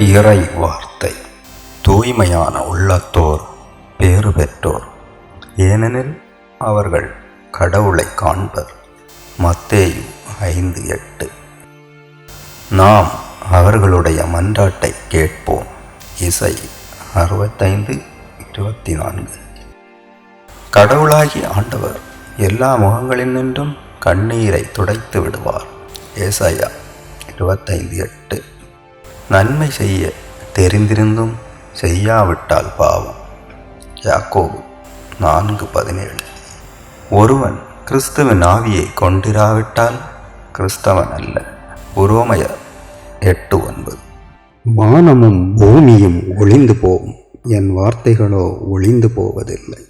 இறை வார்த்தை. தூய்மையான உள்ளத்தோர் பேறு பெற்றோர். ஏனெனில் அவர்கள் கடவுளை காண்பர். மத்தேயு ஐந்து எட்டு. நாம் அவர்களுடைய மன்றாட்டை கேட்போம். இசை அறுபத்தைந்து இருபத்தி நான்கு கடவுளாகி ஆண்டவர் எல்லா முகங்களினின்றும் கண்ணீரை துடைத்து விடுவார். ஏசாயா இருபத்தைந்து எட்டு. நன்மை செய்ய தெரிந்திருந்தும் செய்யாவிட்டால் பாவம். யாக்கோபு நான்கு பதினேழு. ஒருவன் கிறிஸ்துவின் ஆவியை கொண்டிராவிட்டால் கிறிஸ்தவன் அல்ல. உரோமையர் எட்டு ஒன்பது. வானமும் பூமியும் ஒளிந்து போகும். என் வார்த்தைகளோ ஒளிந்து போவதில்லை.